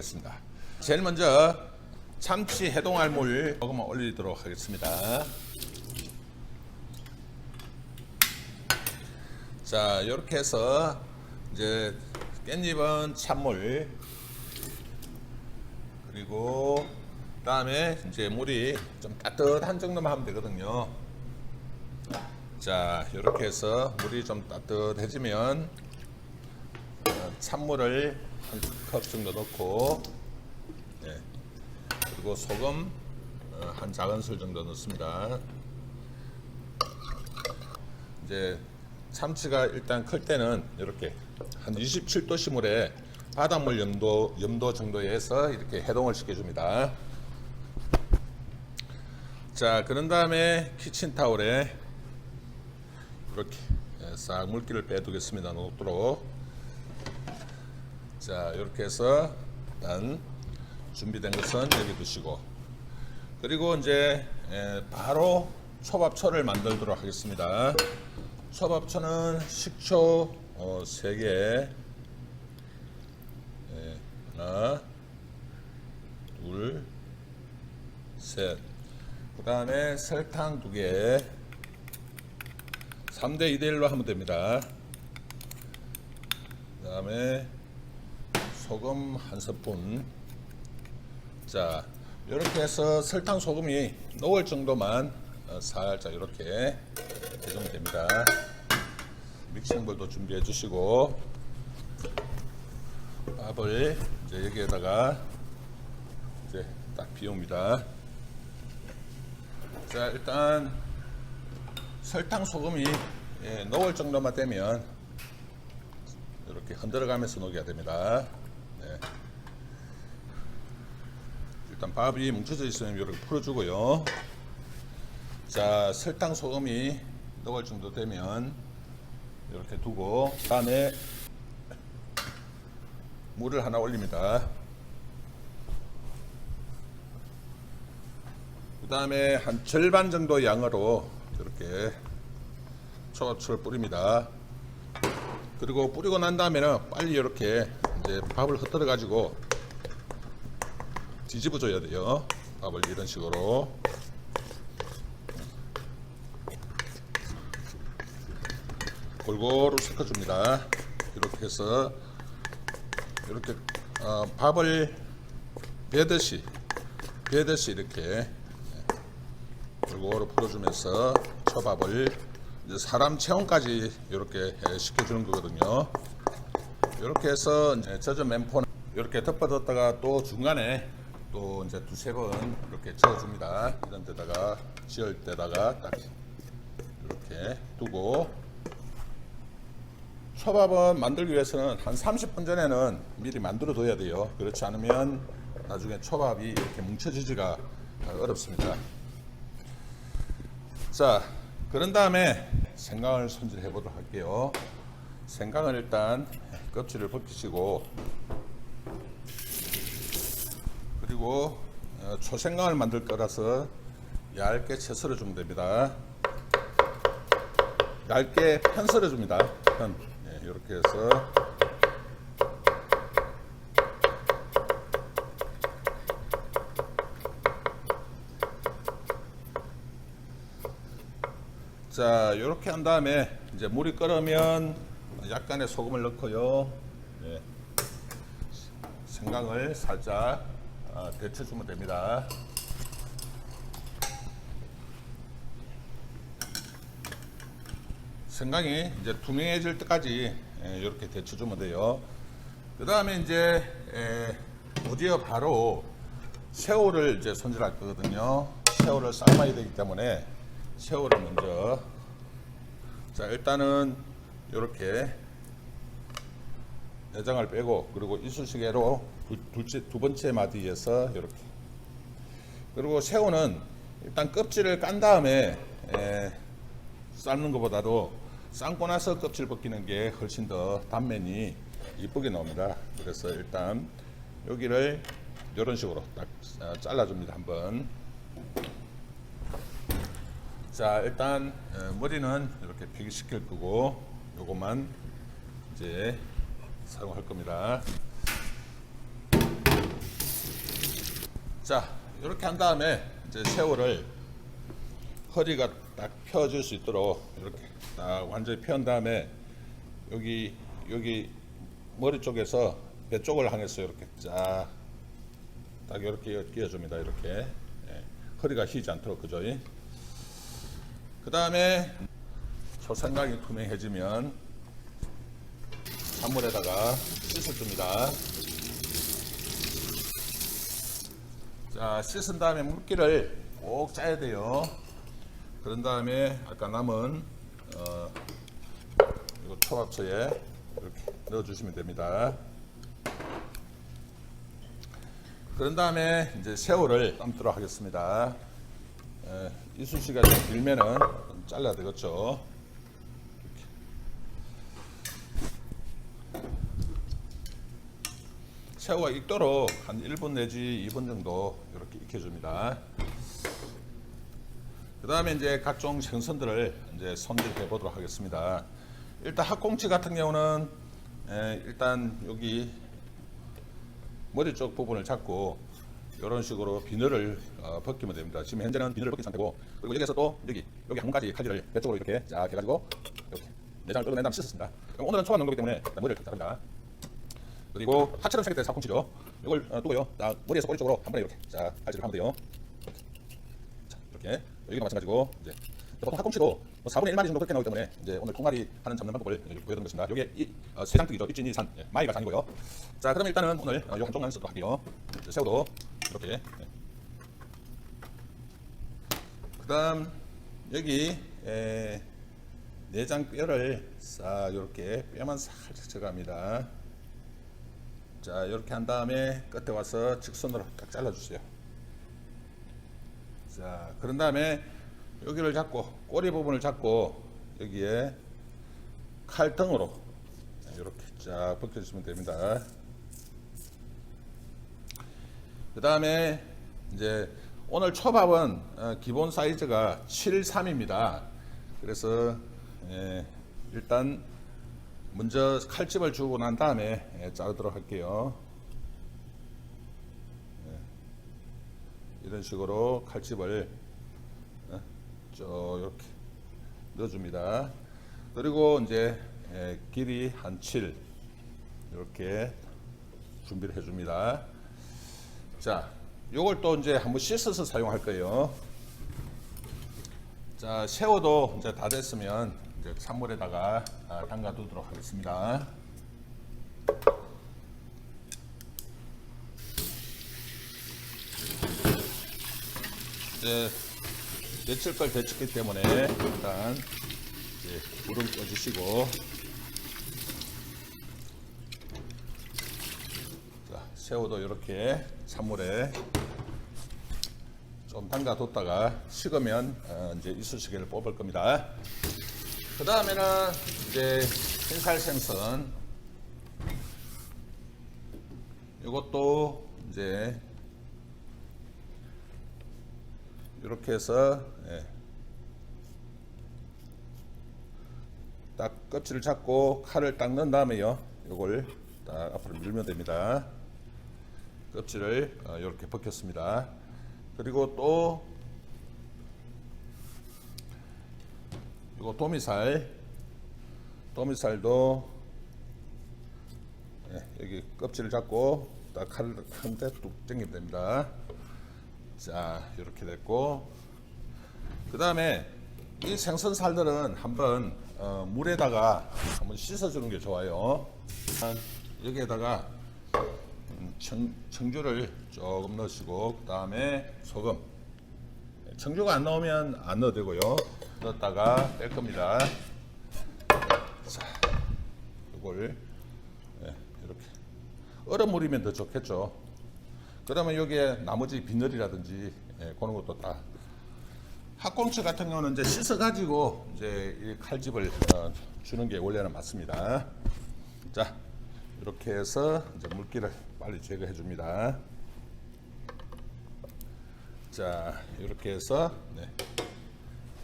과정을 보여드리겠습니다. 제일 먼저 참치 해동알물 조금만 올리도록 하겠습니다. 자, 이렇게 해서 이제 깻잎은 찬물 그리고 그다음에 이제 물이 좀 따뜻한 정도만 하면 되거든요. 자, 이렇게 해서 물이 좀 따뜻해지면 어, 찬물을 한 컵 정도 넣고 네. 그리고 소금 어, 한 작은술 정도 넣습니다. 이제 참치가 일단 클 때는 이렇게 한 27도씨 물에 바닷물 염도 염도 정도에 해서 이렇게 해동을 시켜줍니다. 자, 그런 다음에 키친 타올에 이렇게 예, 싹 물기를 빼두겠습니다. 녹도록. 자, 이렇게 해서 일단 준비된 것은 여기 두시고 그리고 이제 예, 바로 초밥초를 만들도록 하겠습니다. 초밥초는 식초 어, 3개 예, 하나 둘셋 그 다음에 설탕 2개 3대 2대 1로 하면 됩니다. 그 다음에 소금 한 스푼 자 이렇게 해서 설탕 소금이 녹을 정도만 어, 살짝 이렇게 해주면 됩니다. 믹싱볼도 준비해 주시고 밥을 이제 여기에다가 이제 딱 비웁니다. 자 일단 설탕 소금이 예, 녹을 정도만 되면 이렇게 흔들어 가면서 녹여야 됩니다. 네. 일단 밥이 뭉쳐져 있으면 이렇게 풀어주고요. 자 설탕 소금이 녹을 정도 되면 이렇게 두고 다음에 물을 하나 올립니다. 그 다음에 한 절반 정도 양으로 이렇게 초밥초를 뿌립니다. 그리고 뿌리고 난 다음에는 빨리 이렇게 이제 밥을 흩어져 가지고 뒤집어 줘야 돼요. 밥을 이런 식으로. 골고루 섞어줍니다. 이렇게 해서 이렇게 어, 밥을 배듯이 배듯이 이렇게 골고루 풀어주면서 초밥을 사람 체온까지 이렇게 해- 시켜주는 거거든요. 이렇게 해서 젖은 맨폰 이렇게 덮어뒀다가 또 중간에 또 이제 두세 번 이렇게 저어줍니다. 이런 데다가 지을 때다가 딱 이렇게 두고 초밥은 만들기 위해서는 한 30분 전에는 미리 만들어 둬야 돼요. 그렇지 않으면 나중에 초밥이 이렇게 뭉쳐지지가 어렵습니다. 자, 그런 다음에 생강을 손질해 보도록 할게요. 생강을 일단 껍질을 벗기시고 그리고 어, 초생강을 만들 거라서 얇게 채 썰어 주면 됩니다. 얇게 편 썰어 줍니다. 편. 예, 이렇게 해서 자, 이렇게 한 다음에 이제 물이 끓으면 약간의 소금을 넣고요. 예. 생강을 살짝 아, 데쳐주면 됩니다. 생강이 이제 투명해질 때까지 예, 이렇게 데쳐주면 돼요. 그 다음에 이제 에, 오디어 바로 새우를 이제 손질할 거거든요. 새우를 삶아야 되기 때문에 새우를 먼저 자 일단은 이렇게 내장을 빼고 그리고 이쑤시개로 두, 둘째, 두 번째 마디에서 이렇게 그리고 새우는 일단 껍질을 깐 다음에 에, 삶는 것보다도 삶고 나서 껍질 벗기는 게 훨씬 더 단면이 이쁘게 나옵니다. 그래서 일단 여기를 이런 식으로 딱 아, 잘라줍니다. 한번. 자 일단 어, 머리는 이렇게 폐기시킬 거고 요것만 이제 사용할 겁니다. 자, 이렇게 한 다음에 이제 새우를 허리가 딱 펴질 수 있도록 이렇게 딱 완전히 펴은 다음에 여기 여기 머리 쪽에서 배 쪽을 향해서 이렇게 쫙 딱 이렇게 끼워줍니다. 이렇게 예, 허리가 휘지 않도록 그죠? 그 다음에 초생각이 투명해지면 찬물에다가 씻어줍니다. 자 씻은 다음에 물기를 꼭 짜야 돼요. 그런 다음에 아까 남은 어, 이거 초밥초에 이렇게 넣어주시면 됩니다. 그런 다음에 이제 새우를 삶도록 하겠습니다. 에, 이쑤시개가 좀 길면은 좀 잘라야 되겠죠. 새우가 익도록 한 1분 내지 2분 정도 이렇게 익혀줍니다. 그 다음에 이제 각종 생선들을 이제 손질해 보도록 하겠습니다. 일단 학꽁치 같은 경우는 에, 일단 여기 머리 쪽 부분을 잡고 이런 식으로 비늘을 어, 벗기면 됩니다. 지금 현재는 비늘을 벗긴 상태고 그리고 여기서 또 여기 여기 한 가지 칼질을 배 쪽으로 이렇게 쫙 해가지고 이렇게 내장을 뜯어낸 다음 씻었습니다. 오늘은 초밥 농도기 때문에 머리를 자릅니다. 그리고 하처럼 생겼던 사콩치죠. 이걸 어, 두고요. 자, 머리에서 꼬리 쪽으로 한 번에 이렇게 자 칼질을 하면 돼요. 자, 이렇게 여기도 마찬가지고 이제 보통 학꽁치도 뭐 4분의 1마리 정도 그렇게 나오기 때문에 이제 오늘 통갈이 하는 잡는 방법을 보여드린 것입니다. 이게 이, 어, 세장뜨기죠. 입진이 산 예, 마이가 산이고요. 자, 그러면 일단은 오늘 어, 요 한쪽만 쓰도록 할게요. 이제 새우도 이렇게. 예. 그다음 여기 에, 내장 뼈를 싹 이렇게 뼈만 살짝 제거합니다. 자 이렇게 한 다음에 끝에 와서 직선으로 딱 잘라주세요. 자 그런 다음에 여기를 잡고 꼬리 부분을 잡고 여기에 칼등으로 이렇게 쫙 벗겨주시면 됩니다. 그 다음에 이제 오늘 초밥은 어, 기본 사이즈가 73입니다. 그래서 예, 일단 먼저 칼집을 주고 난 다음에 예, 자르도록 할게요. 예, 이런 식으로 칼집을 이렇게 넣어줍니다. 그리고 이제 예, 길이 한 7 이렇게 준비를 해줍니다. 자, 요걸 또 이제 한번 씻어서 사용할 거예요. 자, 새우도 이제 다 됐으면 이제 찬물에다가 아, 담가 두도록 하겠습니다. 이제 데칠 걸 데쳤기 때문에 일단 불을 꺼주시고 자, 새우도 이렇게 찬물에 좀 담가 뒀다가 식으면 어, 이제 이쑤시개를 뽑을 겁니다. 그 다음에는 이제 흰살 생선 이것도 이제 이렇게 해서 예. 딱 껍질을 잡고 칼을 딱 넣은 다음에요. 이걸 딱 앞으로 밀면 됩니다. 껍질을 어, 이렇게 벗겼습니다. 그리고 또 이거 도미살 도미살도. 예, 여기 껍질을 잡고 딱 칼을 한대뚝 당기면 됩니다. 자 이렇게 됐고. 그 다음에 이 생선살들은 한번 어, 물에다가 한번 씻어주는 게 좋아요. 여기에다가 음, 청, 청주를 조금 넣으시고 그 다음에 소금. 청주가 안 나오면 안 넣어도 되고요 넣었다가 뺄 겁니다. 자 이걸 예, 이렇게. 얼음 물이면 더 좋겠죠. 그러면 여기에 나머지 비늘이라든지 예, 그런 것도 다. 학꽁치 같은 경우는 이제 씻어 가지고 이제 이 칼집을 어, 주는 게 원래는 맞습니다. 자 이렇게 해서 이제 물기를 빨리 제거해 줍니다. 자, 이렇게 해서 네.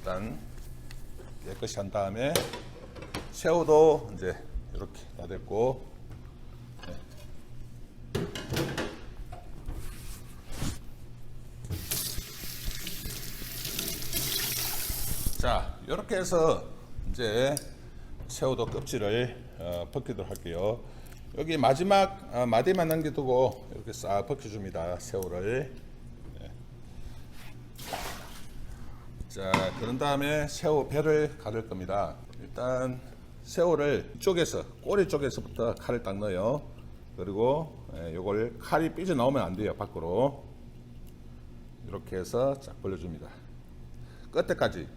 일단 깨끗이 한 다음에 새우도 이제 이렇게 다 됐고. 네. 자 이렇게 해서 이제 새우도 껍질을 어, 벗기도록 할게요. 여기 마지막 어, 마디만 남겨두고 이렇게 싹 벗겨줍니다 새우를. 자, 그런 다음에 새우 배를 가를 겁니다. 일단 새우를 이쪽에서 꼬리 쪽에서부터 칼을 딱 넣어요. 그리고 예, 요걸 칼이 삐져 나오면 안 돼요. 밖으로 이렇게 해서 쫙 벌려줍니다. 끝에까지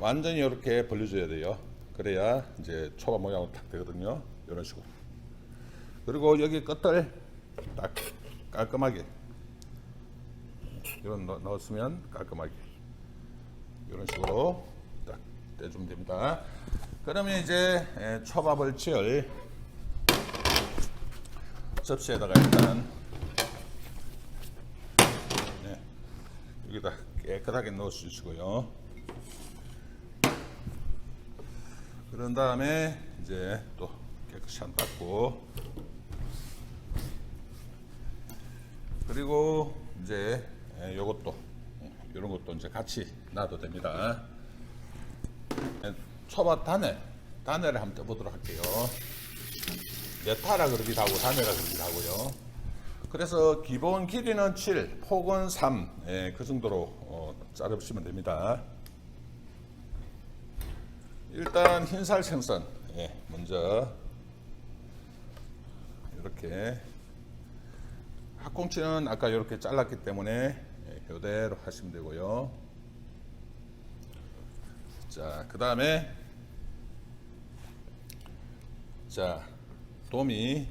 완전히 이렇게 벌려줘야 돼요. 그래야 이제 초밥 모양으로 딱 되거든요. 이런 식으로. 그리고 여기 끝을 딱 깔끔하게 이런 넣- 넣었으면 깔끔하게 이런 식으로 딱 떼주면 됩니다. 그러면 이제 에, 초밥을 지을 접시에다가 일단 네, 여기다 깨끗하게 넣어 주시고요. 그런 다음에 이제 또 깨끗이 한 닦고 그리고 이제 에, 요것도 이런 것도 이제 같이 놔도 됩니다. 에, 초밥 단에 단에를 한번 떠보도록 할게요. 메타라 그러기도 하고 단에라 그러기도 하고요. 그래서 기본 길이는 7, 폭은 3, 예, 그 정도로 어, 자르시면 됩니다. 일단 흰살 생선, 예, 먼저 이렇게 학꽁치는 아까 이렇게 잘랐기 때문에 예, 이대로 하시면 되고요. 자, 그 다음에 자 도미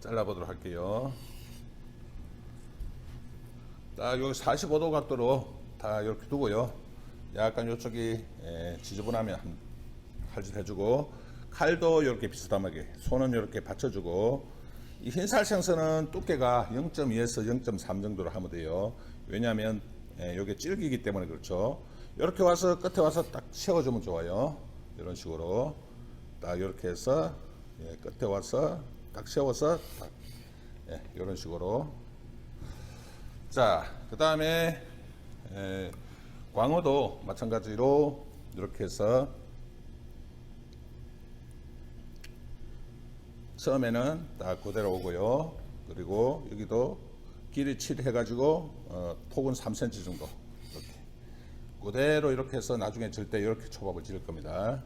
잘라보도록 할게요. 딱 여기 45도 각도로 다 이렇게 두고요. 약간 이쪽이 예, 지저분하면 한 칼질 해주고 칼도 이렇게 비스듬하게 손은 이렇게 받쳐주고 이 흰살 생선은 두께가 0.2에서 0.3 정도로 하면 돼요. 왜냐하면 예, 이게 질기기 때문에 그렇죠. 이렇게 와서 끝에 와서 딱 세워주면 좋아요. 이런 식으로 딱 이렇게 해서 예, 끝에 와서 딱 세워서 딱 예, 이런 식으로 자, 그 다음에 광어도 마찬가지로 이렇게 해서 처음에는 딱 그대로 오고요. 그리고 여기도 길이 7 해가지고 어, 폭은 3cm 정도 그대로 이렇게 해서 나중에 질 때 이렇게 초밥을 지을 겁니다.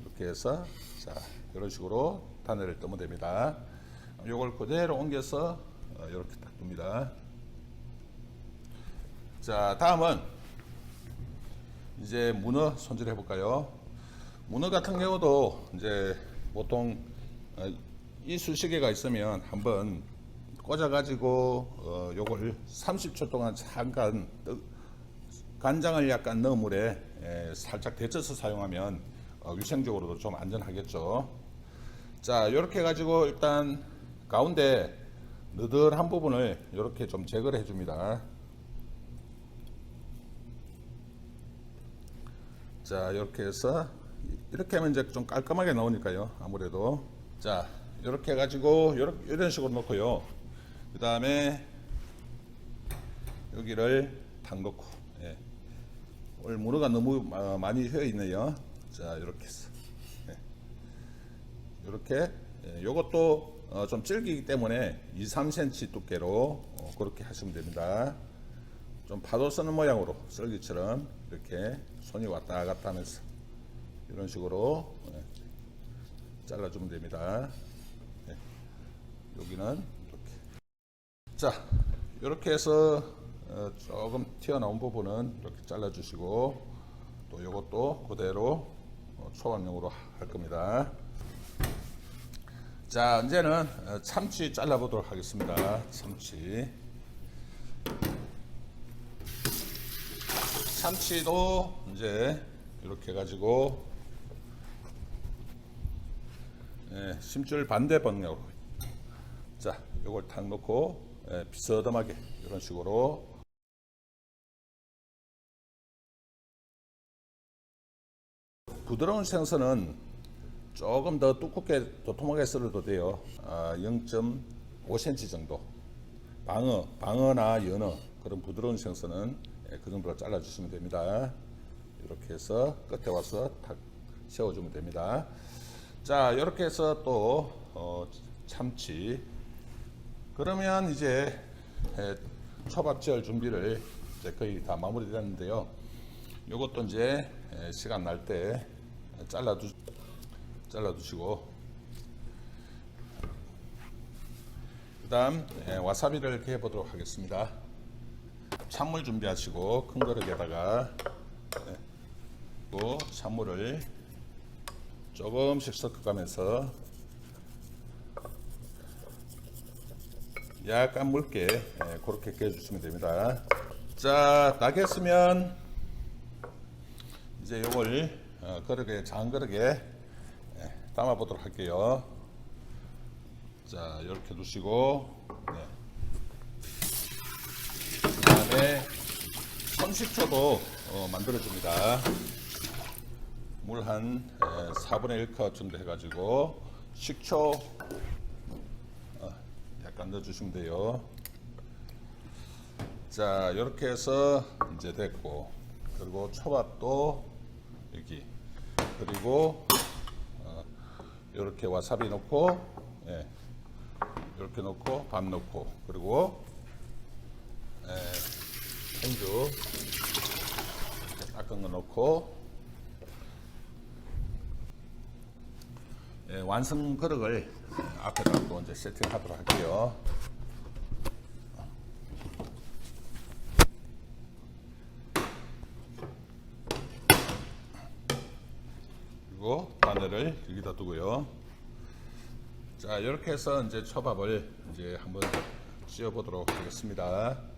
이렇게 해서 자 이런 식으로 단내를 뜨면 됩니다. 이걸 그대로 옮겨서 어, 이렇게 딱 둡니다. 자 다음은 이제 문어 손질해 볼까요? 문어 같은 경우도 이제 보통 어, 이쑤시개가 있으면 한번 꽂아 가지고 어, 요걸 30초 동안 잠깐 뜨- 간장을 약간 넣은 물에 에, 살짝 데쳐서 사용하면 어, 위생적으로도 좀 안전하겠죠. 자, 이렇게 해가지고 일단 가운데 느들한 부분을 이렇게 좀 제거를 해줍니다. 자, 이렇게 해서 이렇게 하면 이제 좀 깔끔하게 나오니까요. 아무래도 자, 이렇게 해가지고 이런 식으로 놓고요. 그 다음에 여기를 예. 오늘 문어가 너무 마- 많이 휘어 있네요. 자, 이렇게 해서 예. 이렇게 예, 요것도 어, 좀 질기기 때문에 2, 3cm 두께로 어, 그렇게 하시면 됩니다. 좀 파도 쓰는 모양으로 썰기처럼 이렇게 손이 왔다 갔다 하면서 이런 식으로 예, 잘라주면 됩니다. 예, 여기는 이렇게 자 이렇게 해서 어, 조금 튀어나온 부분은 이렇게 잘라주시고 또 이것도 그대로 어, 초밥용으로 할 겁니다. 자 이제는 어, 참치 잘라보도록 하겠습니다. 참치 참치도 이제 이렇게 해가지고 예, 심줄 반대 방향으로 자 이걸 탁 놓고 예, 비스듬하게 이런 식으로 부드러운 생선은 조금 더 두껍게 도톰하게 썰어도 돼요. 아, 0.5cm 정도. 방어, 방어나 연어 그런 부드러운 생선은 예, 그 정도로 잘라주시면 됩니다. 이렇게 해서 끝에 와서 탁 세워주면 됩니다. 자, 이렇게 해서 또 어, 참치. 그러면 이제 에, 초밥 지을 준비를 이제 거의 다 마무리됐는데요. 요것도 이제 에, 시간 날 때 잘라두 잘라두시고 그다음 에, 와사비를 이렇게 해보도록 하겠습니다. 찬물 준비하시고 큰 그릇에다가 예, 또 찬물을 조금씩 섞어가면서 약간 묽게 예, 그렇게 깨주시면 됩니다. 자, 다 됐으면 이제 요걸 어, 그릇에 장 그릇에 예, 담아 보도록 할게요. 자, 이렇게 두시고 네. 그다음에 선식초도 어, 만들어줍니다. 물 한 4분의 1컵 정도 해가지고 식초 어, 약간 넣어주시면 돼요. 자, 이렇게 해서 이제 됐고 그리고 초밥도 그리고 어, 이렇게 와사비 넣고 예, 이렇게 넣고 밥 넣고 그리고 행주 이렇게 닦은 거 넣고 예, 완성 그릇을 앞에다 또 이제 세팅하도록 할게요. 그리고 바늘을 여기다 두고요. 자 이렇게 해서 이제 초밥을 이제 한번 씌워 보도록 하겠습니다.